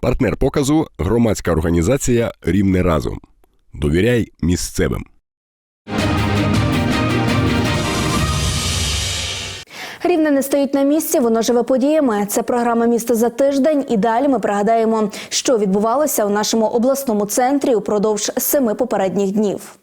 Партнер показу громадська організація Рівне разом. Довіряй місцевим. Рівне не стоїть на місці, воно живе подіями. Це програма місто за тиждень. І далі ми пригадаємо, що відбувалося у нашому обласному центрі упродовж семи попередніх днів.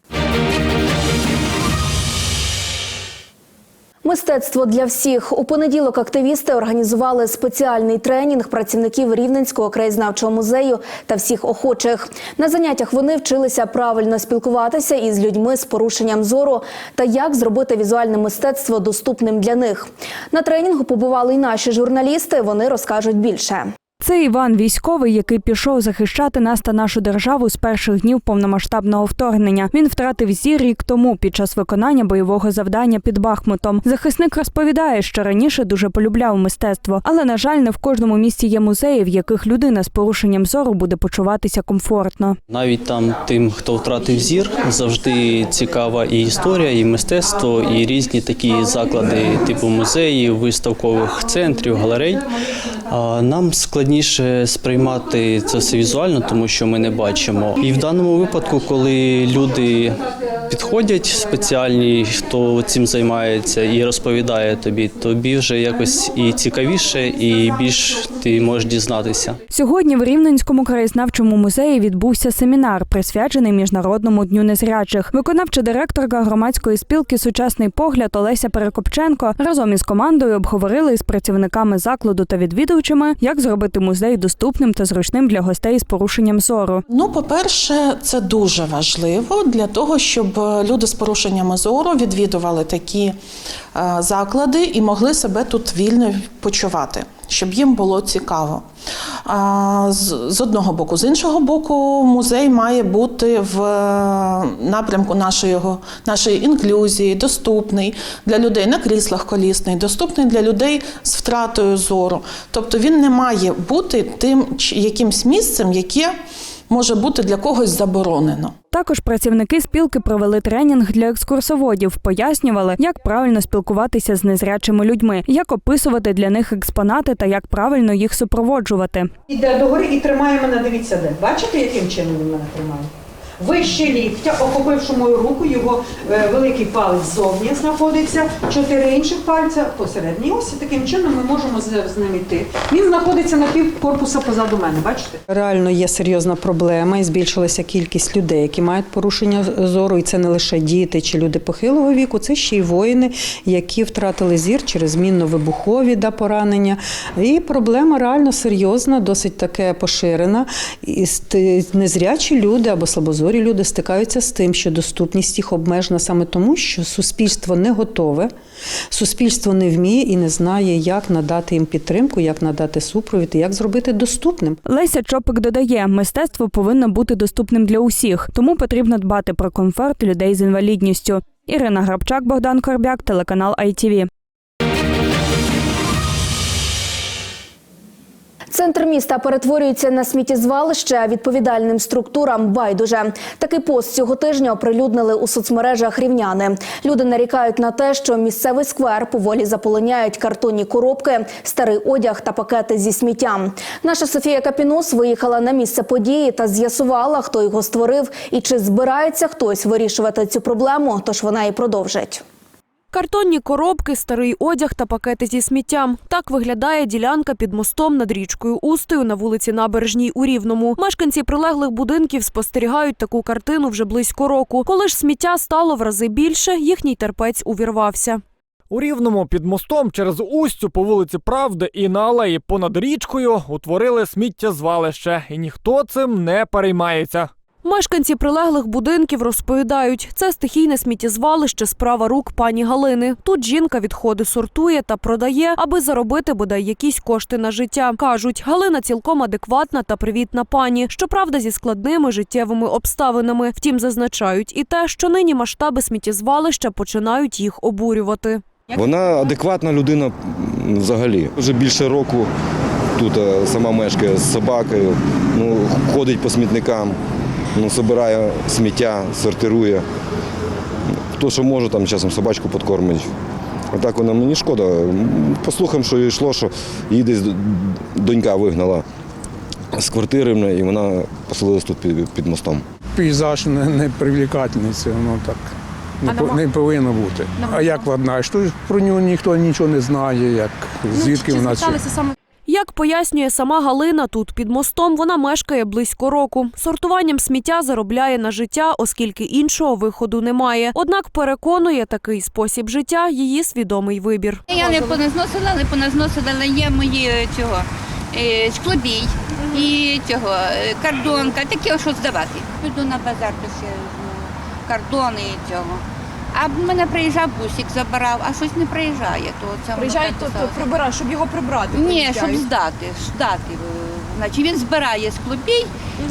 Мистецтво для всіх у понеділок активісти організували спеціальний тренінг працівників Рівненського краєзнавчого музею та всіх охочих. На заняттях вони вчилися правильно спілкуватися із людьми з порушенням зору та як зробити візуальне мистецтво доступним для них. На тренінгу побували й наші журналісти. Вони розкажуть більше. Це Іван військовий, який пішов захищати нас та нашу державу з перших днів повномасштабного вторгнення. Він втратив зір рік тому під час виконання бойового завдання під Бахмутом. Захисник розповідає, що раніше дуже полюбляв мистецтво, але на жаль, не в кожному місті є музеї, в яких людина з порушенням зору буде почуватися комфортно. Навіть там тим, хто втратив зір, завжди цікава і історія, і мистецтво, і різні такі заклади, типу музеїв, виставкових центрів, галерей. Нам складніше сприймати це все візуально, тому що ми не бачимо. І в даному випадку, коли люди підходять спеціальні, хто цим займається і розповідає тобі, тобі вже якось і цікавіше, і більш ти можеш дізнатися. Сьогодні в Рівненському краєзнавчому музеї відбувся семінар, присвячений міжнародному дню незрячих. Виконавча директорка громадської спілки Сучасний погляд Олеся Перекопченко разом із командою обговорили із працівниками закладу та відвідувачами, як зробити музей доступним та зручним для гостей з порушенням зору. Ну, по-перше, це дуже важливо для того, щоб е, люди з порушеннями зору відвідували такі е, заклади і могли себе тут вільно почувати, щоб їм було цікаво. З одного боку, з іншого боку, музей має бути в е, напрямку нашої, нашої інклюзії, доступний для людей на кріслах колісний, доступний для людей з втратою зору. Тобто він не має бути тим якимсь місцем, яке може бути для когось заборонено. Також працівники спілки провели тренінг для екскурсоводів, пояснювали, як правильно спілкуватися з незрячими людьми, як описувати для них експонати та як правильно їх супроводжувати. Іде догори і тримає мене, дивіться де. Бачите, яким чином він мене тримає? Вище ліктя, охопивши мою руку, його е, великий палець зовні знаходиться, чотири інших пальця посередині. Ось таким чином ми можемо з, з ним йти. Він знаходиться на пів корпуса позаду мене, бачите? Реально є серйозна проблема, і збільшилася кількість людей, які мають порушення зору, і це не лише діти чи люди похилого віку, це ще й воїни, які втратили зір через мінно-вибухові да, поранення. І проблема реально серйозна, досить таке поширена. І незрячі люди або слабозорі люди стикаються з тим, що доступність їх обмежена саме тому, що суспільство не готове, суспільство не вміє і не знає, як надати їм підтримку, як надати супровід і як зробити доступним. Леся Чопик додає, мистецтво повинно бути доступним для усіх, тому потрібно дбати про комфорт людей з інвалідністю. Ірина Грабчак, Богдан Корбяк, телеканал ITV. Центр міста перетворюється на сміттєзвалище, а відповідальним структурам байдуже. Такий пост цього тижня оприлюднили у соцмережах рівняни. Люди нарікають на те, що місцевий сквер поволі заполоняють картонні коробки, старий одяг та пакети зі сміттям. Наша Софія Капінус виїхала на місце події та з'ясувала, хто його створив і чи збирається хтось вирішувати цю проблему. Тож вона і продовжить. Картонні коробки, старий одяг та пакети зі сміттям. Так виглядає ділянка під мостом над річкою Устою на вулиці Набережній у Рівному. Мешканці прилеглих будинків спостерігають таку картину вже близько року. Коли ж сміття стало в рази більше, їхній терпець увірвався. У Рівному під мостом через Устю по вулиці Правди і на алеї понад річкою утворили сміттєзвалище, і ніхто цим не переймається. Мешканці прилеглих будинків розповідають, це стихійне сміттєзвалище справа рук пані Галини. Тут жінка відходи сортує та продає, аби заробити бодай якісь кошти на життя. Кажуть, Галина цілком адекватна та привітна пані, щоправда, зі складними життєвими обставинами. Втім, зазначають і те, що нині масштаби сміттєзвалища починають їх обурювати. Вона адекватна людина взагалі. Вже більше року тут е, сама мешкає з собакою, ну, ходить по смітникам, ну, збирає сміття, сортирує. Хто що може, там часом собачку підкормить. А так вона мені шкода. М, По слухам, що йшло, що її десь донька вигнала з квартири, і вона поселилась тут під, під мостом. Пейзаж не, не привлекательний, це воно так не, по- не повинно бути. А як вона? Що про нього ніхто нічого не знає, як звідки вона це. Як пояснює сама Галина, тут під мостом вона мешкає близько року. Сортуванням сміття заробляє на життя, оскільки іншого виходу немає. Однак переконує, такий спосіб життя її свідомий вибір. Я не поназносила, але поназносила, але є мої е, цього е, склобій і цього е, кардонка, таке, що здавати. Піду на базар то ще кардони і цього. А в мене приїжджав бусик, забирав, а щось не приїжджає. То це приїжджає, то, то прибирає, щоб його прибрати. Ні, щоб здати, здати. е, Значить, він збирає склобій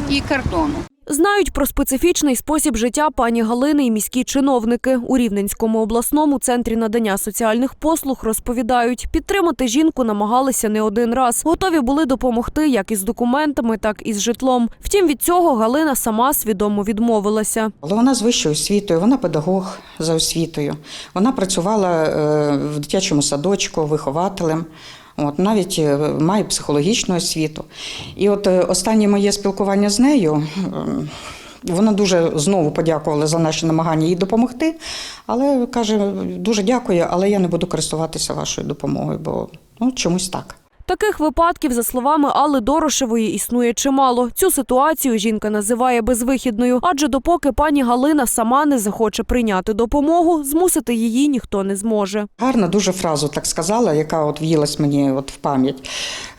і кардону. Знають про специфічний спосіб життя пані Галини і міські чиновники. У Рівненському обласному центрі надання соціальних послуг розповідають, підтримати жінку намагалися не один раз. Готові були допомогти як із документами, так і з житлом. Втім, від цього Галина сама свідомо відмовилася. Але вона з вищою освітою, вона педагог за освітою. Вона працювала е, в дитячому садочку вихователем. От, навіть е, має психологічну освіту. І от е, останнє моє спілкування з нею, вона дуже знову подякувала за наші намагання їй допомогти. Але каже, дуже дякую, але я не буду користуватися вашою допомогою, бо ну, чомусь так. Таких випадків, за словами Алли Дорошевої, існує чимало. Цю ситуацію жінка називає безвихідною, адже допоки пані Галина сама не захоче прийняти допомогу, змусити її ніхто не зможе. Гарна дуже фразу так сказала, яка от в'їлась мені от в пам'ять.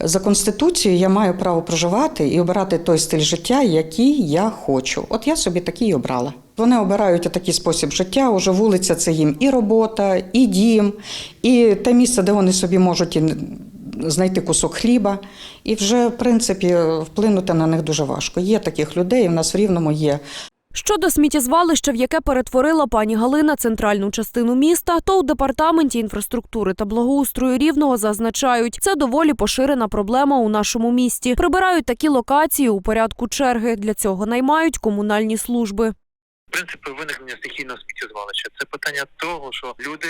За конституцією я маю право проживати і обирати той стиль життя, який я хочу. От я собі такий обрала. Вони обирають такий спосіб життя. Уже вулиця це їм і робота, і дім, і те місце, де вони собі можуть і знайти кусок хліба. І вже, в принципі, вплинути на них дуже важко. Є таких людей, і в нас в рівному є. Щодо сміттєзвалища, в яке перетворила пані Галина центральну частину міста, то у департаменті інфраструктури та благоустрою рівного зазначають, це доволі поширена проблема у нашому місті. Прибирають такі локації у порядку черги. Для цього наймають комунальні служби. Принципи виникнення стихійного сміттєзвалища. Це питання того, що люди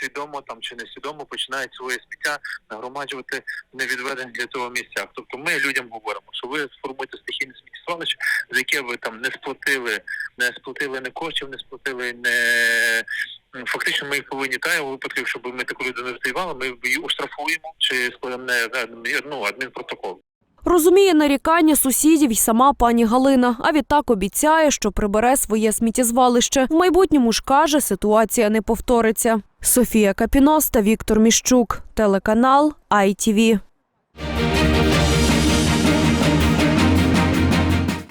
свідомо там чи несвідомо починають своє сміття нагромаджувати в невідведених для цього місцях. Тобто ми людям говоримо, що ви сформуєте стихійне сміттєзвалище, за яке ви там не сплатили, не сплатили не коштів, не сплатили не. Фактично, ми їх повинні та випадку, щоб ми таку людину відстоювали, ми її оштрафуємо чи складемо не ну, адмінпротокол. Розуміє нарікання сусідів й сама пані Галина. А відтак обіцяє, що прибере своє сміттєзвалище. В майбутньому ж каже, ситуація не повториться. Софія Капінос та Віктор Міщук. Телеканал ITV.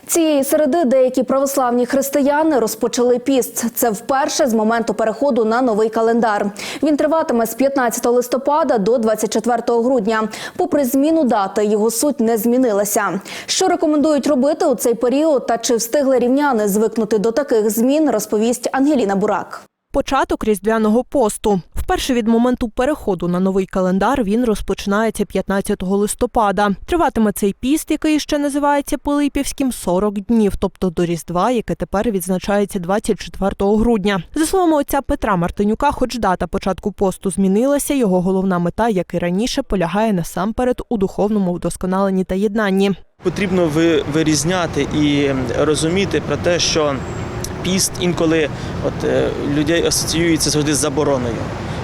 Цієї середи деякі православні християни розпочали піст. Це вперше з моменту переходу на новий календар. Він триватиме з 15 листопада до 24 грудня. Попри зміну дати, його суть не змінилася. Що рекомендують робити у цей період та чи встигли рівняни звикнути до таких змін, розповість Ангеліна Бурак. Початок різдвяного посту. Вперше від моменту переходу на новий календар він розпочинається 15 листопада. Триватиме цей піст, який ще називається Пилипівським, 40 днів, тобто до Різдва, яке тепер відзначається 24 грудня. За словами отця Петра Мартинюка, хоч дата початку посту змінилася, його головна мета, як і раніше, полягає насамперед у духовному вдосконаленні та єднанні. Потрібно вирізняти і розуміти про те, що піст інколи от, е, людей асоціюється завжди з забороною,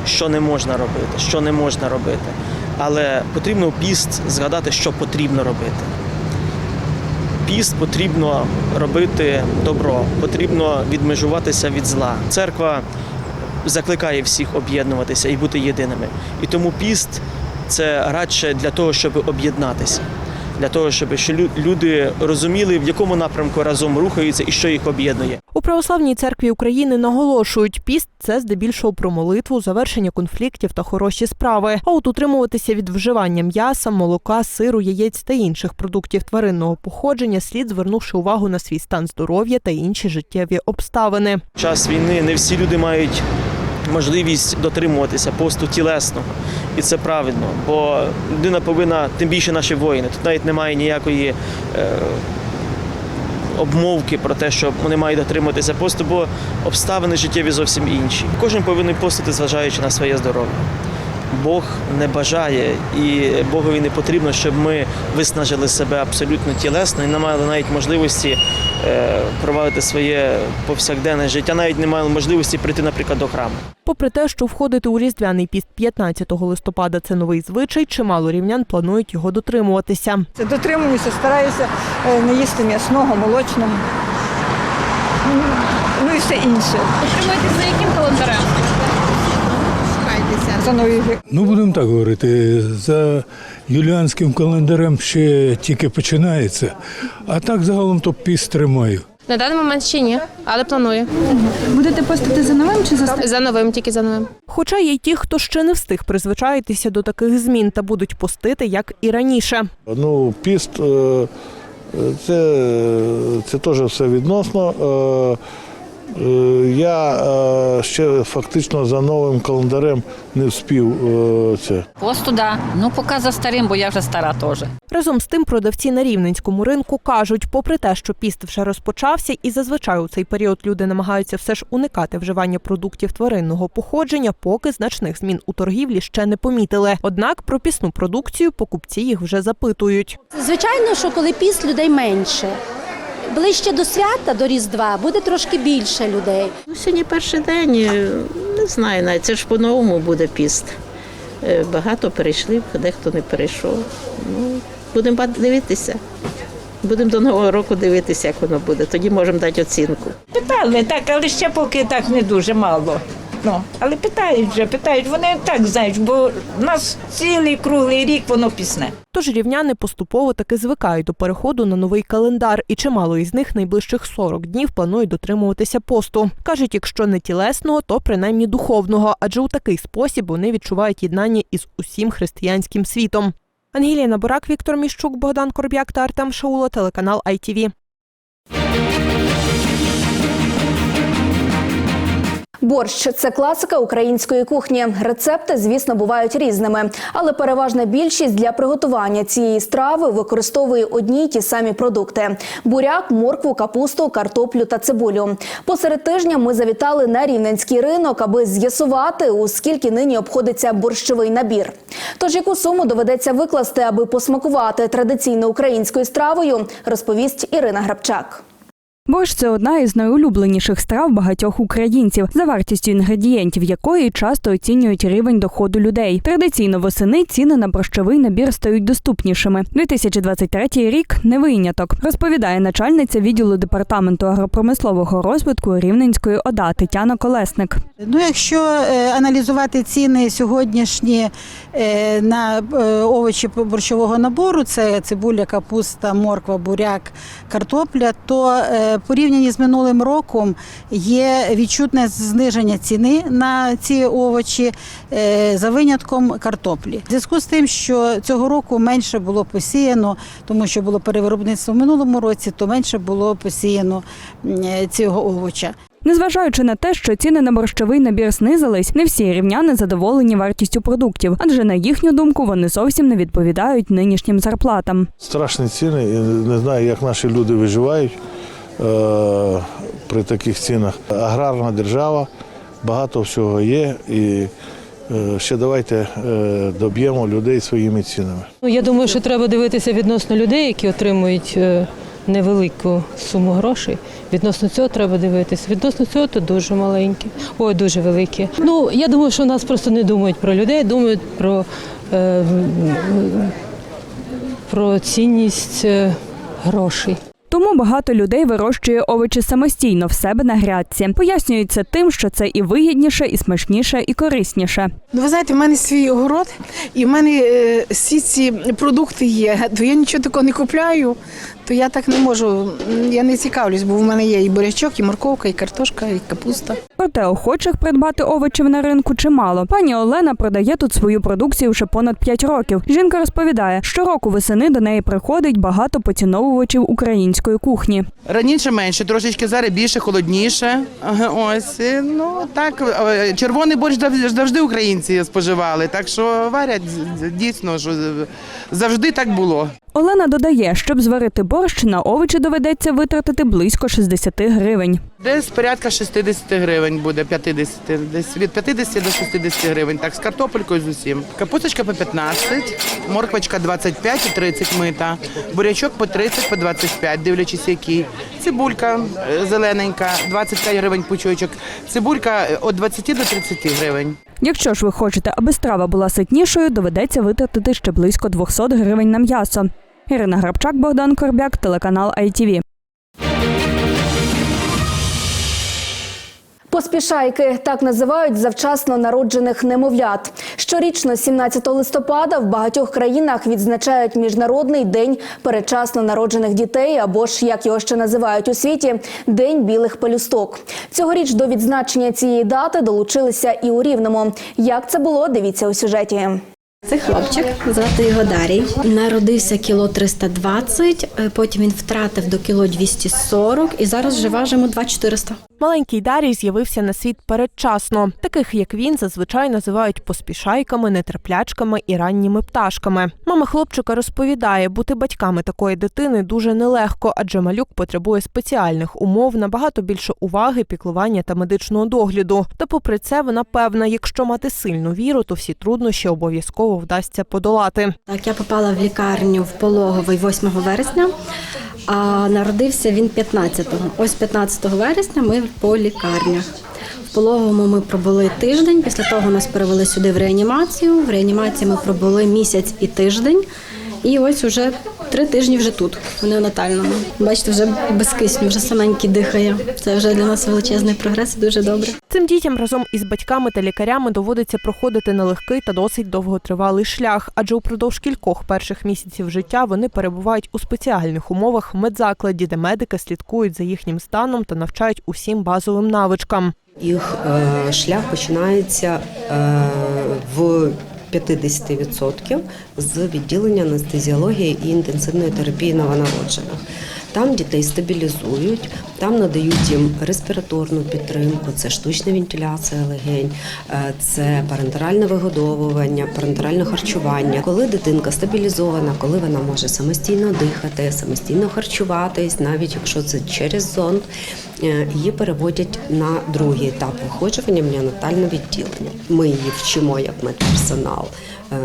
що не можна робити, що не можна робити. Але потрібно в піст згадати, що потрібно робити. Піст потрібно робити добро, потрібно відмежуватися від зла. Церква закликає всіх об'єднуватися і бути єдиними. І тому піст це радше для того, щоб об'єднатися, для того, щоб що лю- люди розуміли, в якому напрямку разом рухаються і що їх об'єднує. У православній церкві України наголошують, піст це здебільшого про молитву, завершення конфліктів та хороші справи. А от утримуватися від вживання м'яса, молока, сиру, яєць та інших продуктів тваринного походження слід звернувши увагу на свій стан здоров'я та інші життєві обставини. Час війни не всі люди мають можливість дотримуватися посту тілесного. І це правильно, бо людина повинна, тим більше наші воїни, тут навіть немає ніякої. Е, Обмовки про те, що вони мають дотримуватися посту, бо обставини життєві зовсім інші. Кожен повинен постити, зважаючи на своє здоров'я. Бог не бажає і Богові не потрібно, щоб ми виснажили себе абсолютно тілесно і не мали навіть можливості е, проводити своє повсякденне життя, навіть не мали можливості прийти, наприклад, до храму. Попри те, що входити у різдвяний піст 15 листопада це новий звичай, чимало рівнян планують його дотримуватися. Це дотримуюся, стараюся е, не їсти м'ясного, молочного. Ну, Ну і все інше. Утримуєтесь за яким календарем? За. Ну, будемо так говорити. За юліанським календарем ще тільки починається, а так загалом то піст тримаю. На даний момент ще ні, але планую. Будете постити за новим чи за За новим, тільки за новим. Хоча є й ті, хто ще не встиг призвичаїтися до таких змін та будуть постити, як і раніше. Ну, піст е, це, це теж все відносно. Е, Я е, ще фактично за новим календарем не вспів е, це. Посту, да. Ну, поки за старим, бо я вже стара теж. Разом з тим, продавці на рівненському ринку кажуть, попри те, що піст вже розпочався, і зазвичай у цей період люди намагаються все ж уникати вживання продуктів тваринного походження, поки значних змін у торгівлі ще не помітили. Однак про пісну продукцію покупці їх вже запитують. Звичайно, що коли піст людей менше. Ближче до свята, до Різдва, буде трошки більше людей. Ну, сьогодні перший день, е, не знаю навіть, це ж по-новому буде піст. Е, Багато перейшли, дехто не перейшов. Ну, будемо дивитися. Будемо до Нового року дивитися, як воно буде. Тоді можемо дати оцінку. Питали так, але ще поки так не дуже мало. Ну, але питають вже, питають, вони так знають, бо в нас цілий круглий рік воно пісне. Тож рівняни поступово таки звикають до переходу на новий календар, і чимало із них найближчих 40 днів планують дотримуватися посту. кажуть, якщо не тілесного, то принаймні духовного, адже у такий спосіб вони відчувають єднання із усім християнським світом. Ангелія Наборак, Віктор Міщук, Богдан Корб'як та Артем Шаула, телеканал ITV. Борщ це класика української кухні. Рецепти, звісно, бувають різними, але переважна більшість для приготування цієї страви використовує одні й ті самі продукти: буряк, моркву, капусту, картоплю та цибулю. Посеред тижня ми завітали на рівненський ринок, аби з'ясувати, у скільки нині обходиться борщовий набір. Тож яку суму доведеться викласти, аби посмакувати традиційно українською стравою, розповість Ірина Грабчак. Борщ це одна із найулюбленіших страв багатьох українців, за вартістю інгредієнтів якої часто оцінюють рівень доходу людей. Традиційно восени ціни на борщовий набір стають доступнішими. 2023 рік не виняток, розповідає начальниця відділу департаменту агропромислового розвитку Рівненської ОДА Тетяна Колесник. Ну, якщо е, аналізувати ціни сьогоднішні е, на е, овочі борщового набору, це цибуля, капуста, морква, буряк, картопля, то порівняні з минулим роком є відчутне зниження ціни на ці овочі е, за винятком картоплі. В зв'язку з тим, що цього року менше було посіяно, тому що було перевиробництво в минулому році, то менше було посіяно е, цього овоча. Незважаючи на те, що ціни на борщовий набір знизились, не всі рівняни задоволені вартістю продуктів, адже на їхню думку вони зовсім не відповідають нинішнім зарплатам. Страшні ціни. Не знаю, як наші люди виживають при таких цінах. Аграрна держава, багато всього є. І е, ще давайте е, доб'ємо людей своїми цінами. Ну, я думаю, що треба дивитися відносно людей, які отримують е, невелику суму грошей. Відносно цього треба дивитися. Відносно цього то дуже маленькі, ой, дуже великі. Ну я думаю, що нас просто не думають про людей, думають про, е, про цінність е, грошей. Тому багато людей вирощує овочі самостійно в себе на грядці. Пояснюють це тим, що це і вигідніше, і смачніше, і корисніше. Ну, ви знаєте, в мене свій огород, і в мене е, всі ці продукти є. То я нічого такого не купляю, то я так не можу. Я не цікавлюсь, бо в мене є і бурячок, і морковка, і картошка, і капуста. Проте охочих придбати овочів на ринку чимало. Пані Олена продає тут свою продукцію вже понад 5 років. Жінка розповідає, щороку весени до неї приходить багато поціновувачів української кухні. Раніше менше, трошечки зараз більше, холодніше. Ось ну так, е, червоний борщ завжди українці споживали, так що варять дійсно, що завжди так було. Олена додає, щоб зварити борщ, на овочі доведеться витратити близько 60 гривень. Десь порядка 60 гривень буде, 50, десь від 50 до 60 гривень, так, з картопелькою з усім. Капусточка по 15, морквочка 25 і 30 мита, бурячок по 30, по 25, дивлячись який. Цибулька е, зелененька, 25 гривень пучочок, цибулька е, від 20 до 30 гривень. Якщо ж ви хочете, аби страва була ситнішою, доведеться витратити ще близько 200 гривень на м'ясо. Ірина Грабчак, Богдан Корбяк, телеканал ITV. Поспішайки так називають завчасно народжених немовлят. Щорічно, 17 листопада, в багатьох країнах відзначають міжнародний день передчасно народжених дітей, або ж як його ще називають у світі, день білих пелюсток. Цьогоріч до відзначення цієї дати долучилися і у Рівному. Як це було? Дивіться у сюжеті. Це хлопчик, звати його Дарій. Народився кіло 320, е, потім він втратив до кіло 240 і зараз вже важимо 2400. Маленький Дарій з'явився на світ передчасно. Таких як він зазвичай називають поспішайками, нетерплячками і ранніми пташками. Мама хлопчика розповідає, бути батьками такої дитини дуже нелегко, адже малюк потребує спеціальних умов, набагато більше уваги, піклування та медичного догляду. Та попри це, вона певна, якщо мати сильну віру, то всі труднощі обов'язково вдасться подолати. Так, я попала в лікарню в пологовий 8 вересня, а народився він 15-го. Ось 15 вересня ми по лікарнях. В пологовому ми пробули тиждень. Після того нас перевели сюди в реанімацію. В реанімації ми пробули місяць і тиждень. І ось уже три тижні вже тут, в неонатальному. Бачите, вже без кисню, вже саменький дихає. Це вже для нас величезний прогрес, і дуже добре. Цим дітям разом із батьками та лікарями доводиться проходити нелегкий та досить довготривалий шлях, адже упродовж кількох перших місяців життя вони перебувають у спеціальних умовах в медзакладі, де медики слідкують за їхнім станом та навчають усім базовим навичкам. Їх е, шлях починається е, в 50% з відділення анестезіології і інтенсивної терапії новонароджених. Там дітей стабілізують, там надають їм респіраторну підтримку, це штучна вентиляція легень, е, це парентеральне вигодовування, парентеральне харчування. Коли дитинка стабілізована, коли вона може самостійно дихати, самостійно харчуватись, навіть якщо це через зонд, її переводять на другий етап виходжування в неонатальне відділення. Ми її вчимо як медперсонал. е,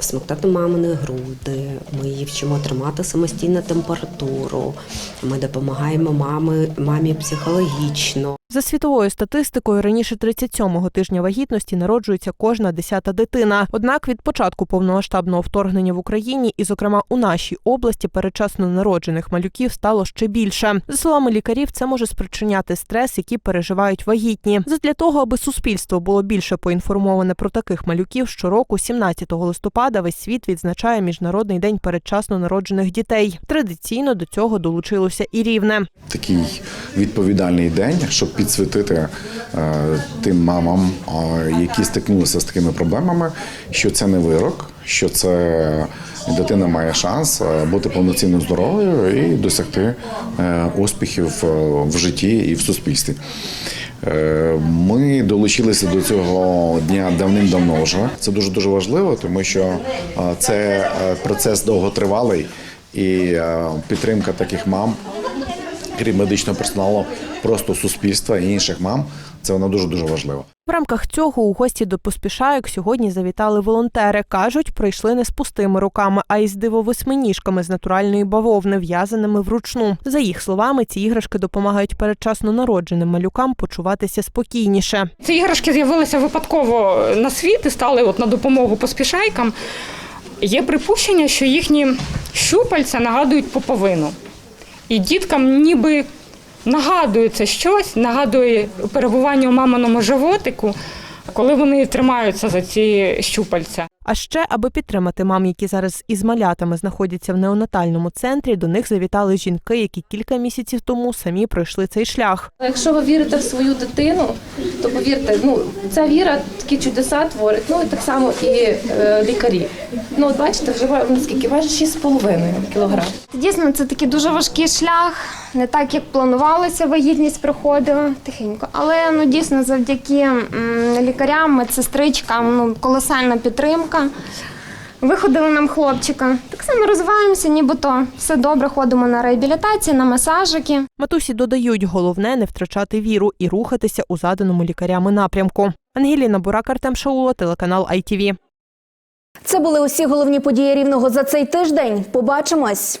Смоктати мамини груди, ми її вчимо тримати самостійну температуру. Ми допомагаємо мамі, мамі психологічно. За світовою статистикою, раніше 37-го тижня вагітності народжується кожна десята дитина. Однак від початку повномасштабного вторгнення в Україні, і, зокрема, у нашій області передчасно народжених малюків стало ще більше. За словами лікарів, це може спричиняти стрес, який переживають вагітні. Задля того, аби суспільство було більше поінформоване про таких малюків, щороку, 17 листопада, весь світ відзначає міжнародний день передчасно народжених дітей. Традиційно до цього долучилося і рівне. такий відповідальний день, щоб підсвітити е, тим мамам, е, які стикнулися з такими проблемами, що це не вирок, що це дитина має шанс е, бути повноцінно здоровою і досягти успіхів в житті і в суспільстві. Ми долучилися до цього дня давним-давно вже. Це дуже дуже важливо, тому що це процес довготривалий і підтримка таких мам крім медичного персоналу, просто суспільства і інших мам. Це вона дуже дуже важлива. В рамках цього у гості до поспішайок сьогодні завітали волонтери. кажуть, прийшли не з пустими руками, а із дивовосьминіжками з натуральної бавовни, в'язаними вручну. За їх словами, ці іграшки допомагають передчасно народженим малюкам почуватися спокійніше. Ці іграшки з'явилися випадково на світ і стали от на допомогу поспішайкам. Є припущення, що їхні щупальця нагадують поповину. І діткам ніби нагадується щось, нагадує перебування у маминому животику, коли вони тримаються за ці щупальця. А ще, аби підтримати мам, які зараз із малятами знаходяться в неонатальному центрі, до них завітали жінки, які кілька місяців тому самі пройшли цей шлях. Якщо ви вірите в свою дитину, то повірте, ну ця віра такі чудеса творить. Ну і так само і е, лікарі. Ну от бачите, вже наскільки важить 6,5 кілограм. Дійсно, це такий дуже важкий шлях, не так як планувалося, вагітність проходила тихенько. Але ну дійсно завдяки м, лікарям, медсестричкам, ну колосальна підтримка. Виходили нам хлопчика. Так само розвиваємося, нібито все добре, ходимо на реабілітацію, на масажики. Матусі додають, головне не втрачати віру і рухатися у заданому лікарями напрямку. Ангеліна Бурак, Артем Шаула, телеканал ITV. Це були усі головні події рівного за цей тиждень. Побачимось.